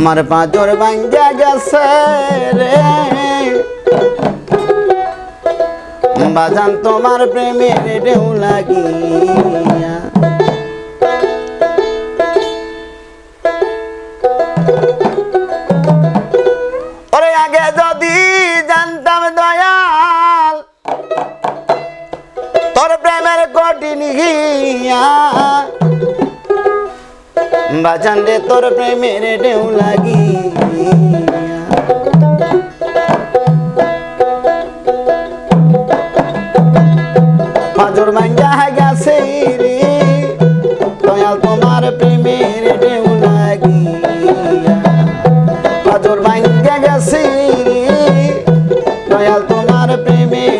আমার পাঁচর ভাঙ্গা গেছে রে। বাজান তোমার প্রেমের ঢেউ লাগিয়া বাজান রে তোর প্রেমের ঢেউ লাগিয়া পাঁচর ভাঙ্গা গেছে রে, দয়াল তোমার প্রেমের ঢেউ লাগিয়া পাঁচর ভাঙ্গা গেছে রে, দয়াল তোমার প্রেমের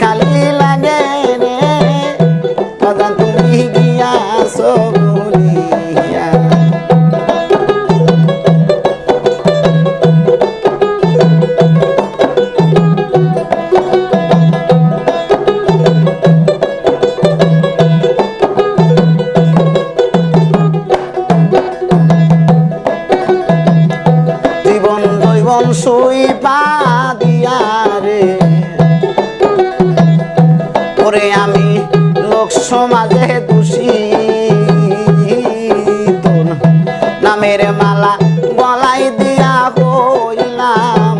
খালি লাগে রে। বাজান তুমি গিয়া ভুলিয়া জীবন জৈবন সুই পা দিয়া রে। ওরে আমি লোক সমাজে দোষী। তোর নামের মালা গলাই দিয়া হইলাম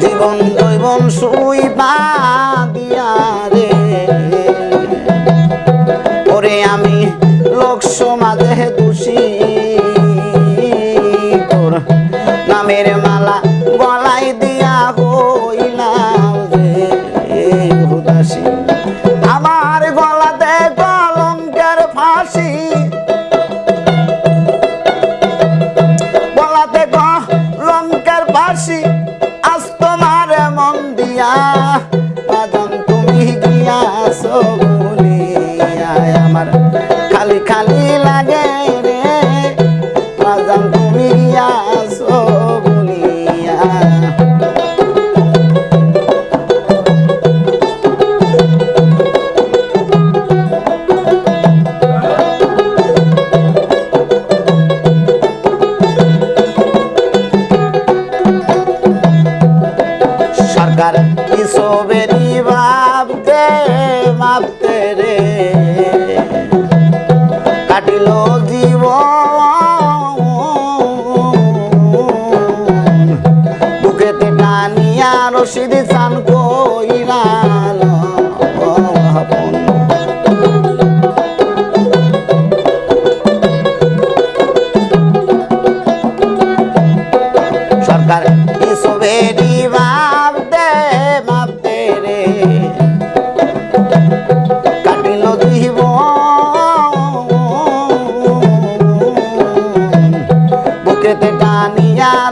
জীবন জৈবন সুই দিয়া রে। ওরে আমি লোক সমাজে দোষী। তোর নামের মালা গলাই দিয়া খালি খালি লাগে রে। বাজন তুমি গিয়াছো বলিয়া। সরকার ইসবেরি ভাবতে ভাবতে কাটিল জীব বুকেতে টানিয়া রশিদ চান কইরাল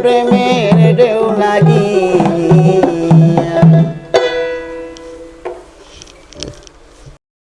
প্রেমের